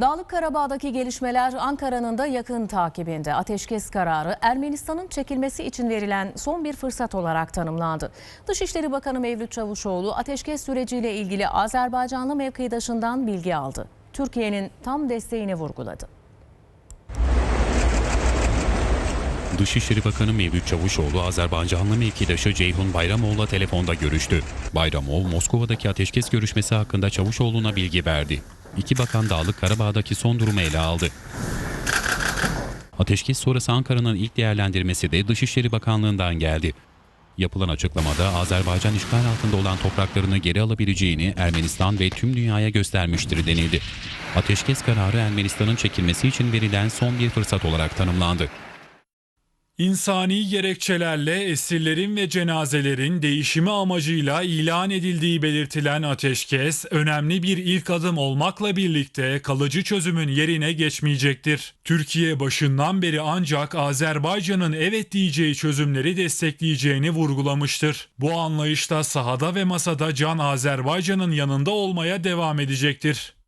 Dağlık Karabağ'daki gelişmeler Ankara'nın da yakın takibinde. Ateşkes kararı Ermenistan'ın çekilmesi için verilen son bir fırsat olarak tanımlandı. Dışişleri Bakanı Mevlüt Çavuşoğlu ateşkes süreciyle ilgili Azerbaycanlı mevkidaşından bilgi aldı. Türkiye'nin tam desteğini vurguladı. Dışişleri Bakanı Mevlüt Çavuşoğlu Azerbaycanlı mevkidaşı Ceyhun Bayramoğlu'la telefonda görüştü. Bayramoğlu Moskova'daki ateşkes görüşmesi hakkında Çavuşoğlu'na bilgi verdi. İki bakan Dağlık Karabağ'daki son durumu ele aldı. Ateşkes sonrası Ankara'nın ilk değerlendirmesi de Dışişleri Bakanlığı'ndan geldi. Yapılan açıklamada Azerbaycan işgal altında olan topraklarını geri alabileceğini Ermenistan ve tüm dünyaya göstermiştir denildi. Ateşkes kararı Ermenistan'ın çekilmesi için verilen son bir fırsat olarak tanımlandı. İnsani gerekçelerle esirlerin ve cenazelerin değişimi amacıyla ilan edildiği belirtilen ateşkes önemli bir ilk adım olmakla birlikte kalıcı çözümün yerine geçmeyecektir. Türkiye başından beri ancak Azerbaycan'ın evet diyeceği çözümleri destekleyeceğini vurgulamıştır. Bu anlayışta sahada ve masada Can Azerbaycan'ın yanında olmaya devam edecektir.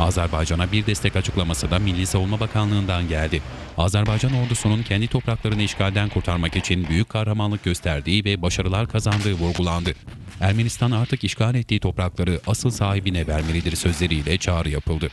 Azerbaycan'a bir destek açıklaması da Milli Savunma Bakanlığı'ndan geldi. Azerbaycan ordusunun kendi topraklarını işgalden kurtarmak için büyük kahramanlık gösterdiği ve başarılar kazandığı vurgulandı. Ermenistan artık işgal ettiği toprakları asıl sahibine vermelidir sözleriyle çağrı yapıldı.